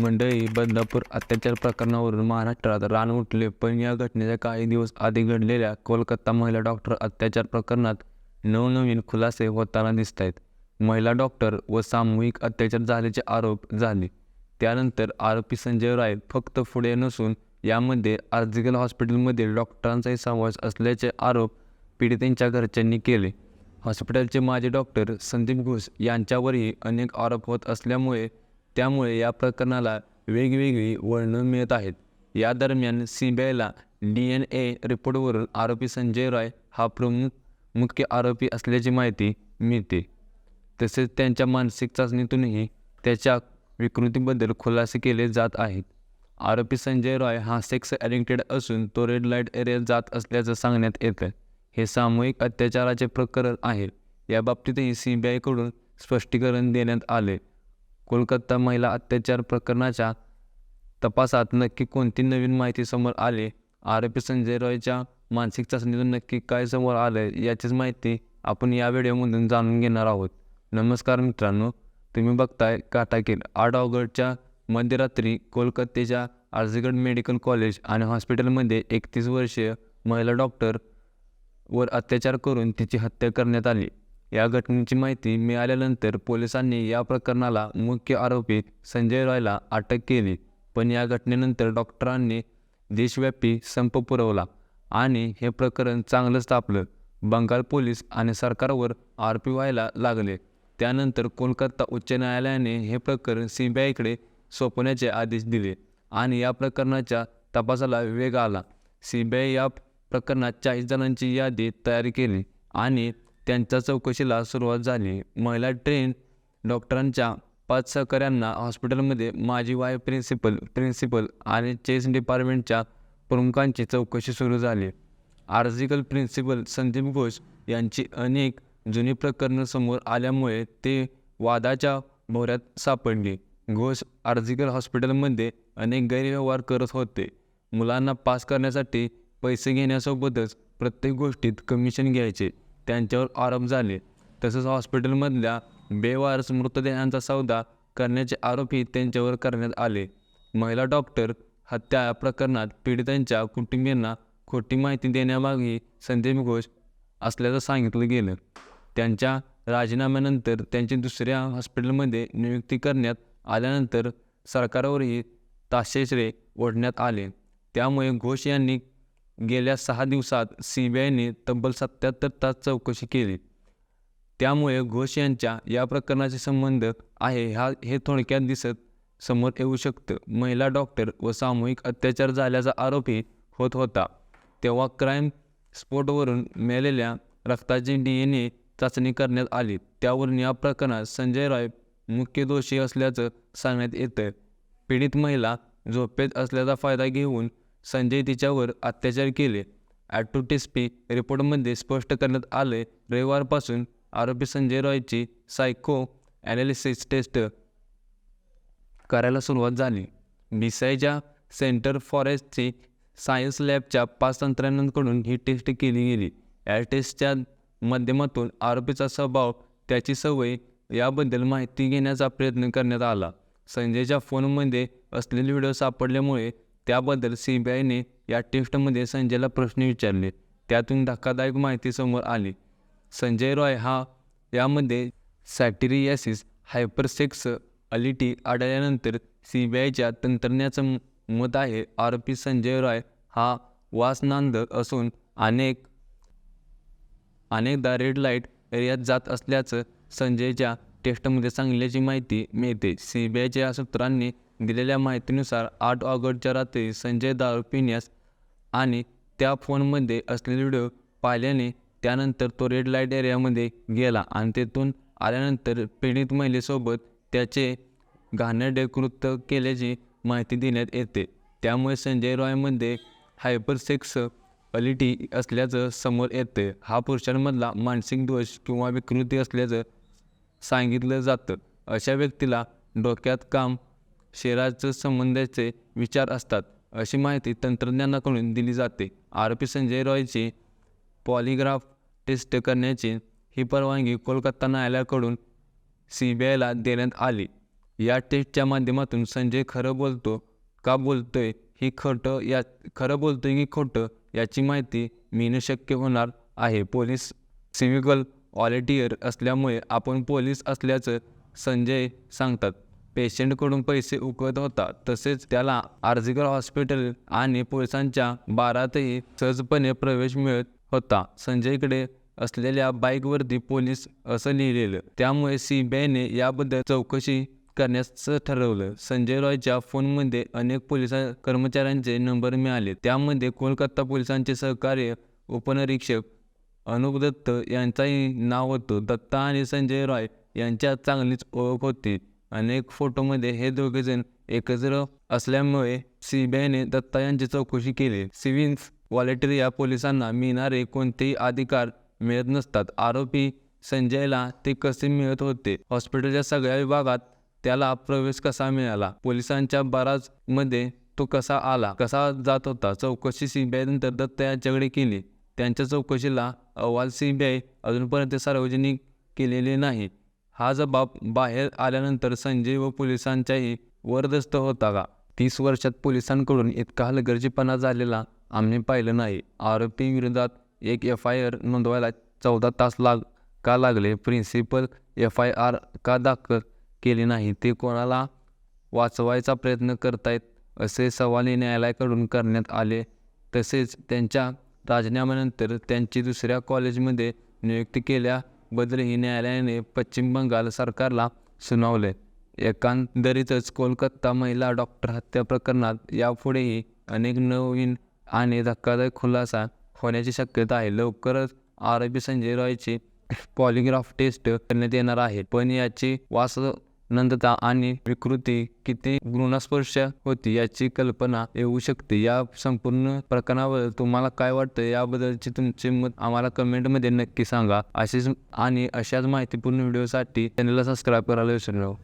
मंडळी बदलापूर अत्याचार प्रकरणावरून महाराष्ट्रात रान उठले. पण या घटनेच्या काही दिवस आधी घडलेल्या कोलकाता महिला डॉक्टर अत्याचार प्रकरणात नवनवीन खुलासे होताना दिसत आहेत महिला डॉक्टर व सामूहिक अत्याचार झाल्याचे आरोप झाले. त्यानंतर आरोपी संजय राय फक्त पुढे नसून यामध्ये आर्जिकल हॉस्पिटलमधील डॉक्टरांचाही समावेश असल्याचे आरोप पीडितांच्या घरच्यांनी केले. हॉस्पिटलचे माजी डॉक्टर संदीप घोष यांच्यावरही अनेक आरोप होत असल्यामुळे त्यामुळे या प्रकरणाला वेगवेगळी वळणं मिळत आहेत. या दरम्यान सी बी आयला डी एन ए रिपोर्टवरून आरोपी संजय रॉय हा प्रमुख मुख्य आरोपी असल्याची माहिती मिळते. तसेच त्यांच्या मानसिक चाचणीतूनही त्याच्या विकृतीबद्दल खुलासे केले जात आहेत. आरोपी संजय रॉय हा सेक्स ॲडिक्टेड असून तो रेड लाइट एरियात जात असल्याचं सांगण्यात येतं. हे सामूहिक अत्याचाराचे प्रकरण आहे. या बाबतीतही सी बी आयकडून स्पष्टीकरण देण्यात आले. कोलकाता महिला अत्याचार प्रकरणाच्या तपासात नक्की कोणती नवीन माहिती समोर आली? आरोपी संजय रॉयच्या मानसिक चाचणीतून नक्की काय समोर आलं याचीच माहिती आपण या व्हिडिओमधून जाणून घेणार आहोत. नमस्कार मित्रांनो तुम्ही बघताय काटाकील आठ ऑगस्टच्या मध्यरात्री कोलकात्याच्या आर्झगड मेडिकल कॉलेज आणि हॉस्पिटलमध्ये एकतीस वर्षीय महिला डॉक्टर वर अत्याचार करून तिची हत्या करण्यात आली. या घटनेची माहिती मिळाल्यानंतर पोलिसांनी या प्रकरणाला मुख्य आरोपी संजय रॉयला अटक केली. पण या घटनेनंतर डॉक्टरांनी देशव्यापी संप पुरवला आणि हे प्रकरण चांगलंच तापलं. बंगाल पोलीस आणि सरकारवर आरोपी व्हायला लागले. त्यानंतर कोलकाता उच्च न्यायालयाने हे प्रकरण सी बी आयकडे सोपवण्याचे आदेश दिले आणि या प्रकरणाच्या तपासाला वेग आला. सी बी आय या प्रकरणात चाळीस जणांची यादी तयार केली आणि त्यांच्या चौकशीला सुरुवात झाली. महिला ट्रेन डॉक्टरांच्या पाच सहकाऱ्यांना हॉस्पिटलमध्ये माजी वाय प्रिन्सिपल प्रिन्सिपल आणि चेस डिपार्टमेंटच्या प्रमुखांची चौकशी सुरू झाली. आर्जिकल प्रिन्सिपल संदीप घोष यांची अनेक जुनी प्रकरणं समोर आल्यामुळे ते वादाच्या भोऱ्यात सापडले. घोष आर्जिकल हॉस्पिटलमध्ये अनेक गैरव्यवहार करत होते. मुलांना पास करण्यासाठी पैसे घेण्यासोबतच प्रत्येक गोष्टीत कमिशन घ्यायचे. त्यांच्यावर आरोप झाले. तसंच हॉस्पिटलमधल्या बेवारस मृतदेहांचा सौदा करण्याचे आरोपही त्यांच्यावर करण्यात आले. महिला डॉक्टर हत्या प्रकरणात पीडितांच्या कुटुंबियांना खोटी माहिती देण्यामागे संदीप घोष असल्याचं सांगितलं गेलं. त्यांच्या राजीनाम्यानंतर त्यांची दुसऱ्या हॉस्पिटलमध्ये नियुक्ती करण्यात आल्यानंतर सरकारवरही ताशेश्रे ओढण्यात आले. त्यामुळे घोष यांनी गेल्या सहा दिवसात सी बी आयने तब्बल सत्याहत्तर तास चौकशी केली. त्यामुळे घोष यांच्या या प्रकरणाचे संबंध आहे हा हे थोडक्यात दिसत समोर येऊ शकतं. महिला डॉक्टर व सामूहिक अत्याचार झाल्याचा आरोपही होत होता. तेव्हा क्राईम स्पॉटवरून मिळालेल्या रक्ताची डी एन ए चाचणी करण्यात आली. त्यावरून या प्रकरणात संजय रॉय मुख्य दोषी असल्याचं सांगण्यात येतं पीडित महिला झोपेत असल्याचा फायदा घेऊन संजय तिच्यावर अत्याचार केले. ॲटोटेस्पी रिपोर्टमध्ये स्पष्ट करण्यात आले. रविवारपासून आरोपी संजय रॉयची सायको ॲनालिसिस टेस्ट करायला सुरुवात झाली. मिसाईच्या सेंटर फॉरेस्टची सायन्स लॅबच्या पाच तंत्रज्ञांकडून ही टेस्ट केली गेली. या टेस्टच्या माध्यमातून आरोपीचा स्वभाव त्याची सवय याबद्दल माहिती घेण्याचा प्रयत्न करण्यात आला. संजयच्या फोनमध्ये असलेले व्हिडिओ सापडल्यामुळे त्याबद्दल सी बी आयने या टेस्टमध्ये संजयला प्रश्न विचारले. त्यातून धक्कादायक माहिती समोर आली. संजय रॉय हा यामध्ये सॅटिरियासिस हायपरसेक्स अलिटी आढळल्यानंतर सी बी आयच्या तंत्रज्ञाचं मत आहे. आरोपी संजय रॉय हा वासनांद असून अनेक अनेकदा रेड लाइट एरियात जात असल्याचं संजयच्या टेस्टमध्ये सांगल्याची माहिती मिळते. सी बी आयच्या सूत्रांनी दिलेल्या माहितीनुसार आठ ऑगस्टच्या रात्री संजय दारू पिण्यास आणि त्या फोनमध्ये असलेले व्हिडिओ पाहिल्याने त्यानंतर तो रेड लाइट एरियामध्ये गेला आणि तेथून आल्यानंतर पीडित महिलेसोबत त्याचे घाणेरडे कृत्य केल्याची माहिती देण्यात येते. त्यामुळे संजय रॉयमध्ये हायपरसेक्स अलिटी असल्याचं समोर येते. हा पुरुषांमधला मानसिक दोष किंवा विकृती असल्याचं सांगितलं जातं. अशा व्यक्तीला डोक्यात काम शरीराचं संबंधाचे विचार असतात. अशी माहिती तंत्रज्ञानाकडून दिली जाते. आरोपी संजय रॉयची पॉलिग्राफ टेस्ट करण्याची ही परवानगी कोलकाता न्यायालयाकडून सी बी आयला देण्यात आली. या टेस्टच्या माध्यमातून संजय खरं बोलतो का बोलतोय ही खोटं या खरं बोलतोय की खोटं याची माहिती मिळणं शक्य होणार आहे. पोलीस सिव्हिकल ऑलिटियर असल्यामुळे आपण पोलीस असल्याचं संजय सांगतात. पेशंटकडून पैसे उकळत होता. तसेच त्याला आर्जिकल हॉस्पिटल आणि पोलिसांच्या बारातही सहजपणे प्रवेश मिळत होता. संजयकडे असलेल्या बाईकवरती पोलीस असं लिहिलेलं. त्यामुळे सीबीआयने याबद्दल चौकशी करण्याचं ठरवलं. संजय रॉयच्या फोनमध्ये अनेक पोलीस कर्मचाऱ्यांचे नंबर मिळाले. त्यामध्ये कोलकाता पोलिसांचे सहकार्य उपनिरीक्षक अनुप दत्त यांचाही नाव होतं. दत्ता आणि संजय रॉय यांच्यात चांगलीच ओळख होती. अनेक फोटोमध्ये हे दोघेजण एकत्र असल्यामुळे सीबीआयने दत्ता यांची चौकशी केली. सिव्हिन्स व्हॉलेंटियर या पोलिसांना मिळणारे कोणतेही अधिकार मिळत नसतात. आरोपी संजयला ते कसे मिळत होते? हॉस्पिटलच्या सगळ्या विभागात त्याला प्रवेश कसा मिळाला? पोलिसांच्या बराच मध्ये तो कसा आला? कसा जात होता? चौकशी सीबीआय नंतर दत्त यांच्याकडे केली. त्यांच्या चौकशीला अहवाल सीबीआय अजूनपर्यंत सार्वजनिक केलेले नाही. हा जबाब बाहेर आल्यानंतर संजय व पोलिसांच्याही वरदस्त होता का? तीस वर्षात पोलिसांकडून इतका हलगर्जीपणा झालेला आम्ही पाहिलं नाही. आरोपी विरोधात एक एफ आय आर नोंदवायला चौदा तास लाग का लागले? प्रिन्सिपल एफ आय आर का दाखल केले नाही? ते कोणाला वाचवायचा प्रयत्न करतायत असे सवाल न्यायालयाकडून करण्यात आले. तसेच त्यांच्या राजीनाम्यानंतर त्यांची दुसऱ्या कॉलेजमध्ये नियुक्ती केल्या बदली न्यायालयाने पश्चिम बंगाल सरकारला सुनावले. एकंदरीतच कोलकाता महिला डॉक्टर हत्या प्रकरणात यापुढेही अनेक नवीन आणि धक्कादायक खुलासा होण्याची शक्यता आहे. लवकरच आरोपी संजय रॉयची पॉलिग्राफ टेस्ट करण्यात येणार आहे. पण याची वास नंदता आणि विकृती किती घृणास्पर्श होती याची कल्पना येऊ शकते. या संपूर्ण प्रकरणावर तुम्हाला काय वाटतं? याबद्दलचे तुमचे मत आम्हाला कमेंटमध्ये नक्की सांगा. अशीच आणि अशाच माहितीपूर्ण व्हिडिओसाठी चॅनलला सबस्क्राईब करायला विसरू नका.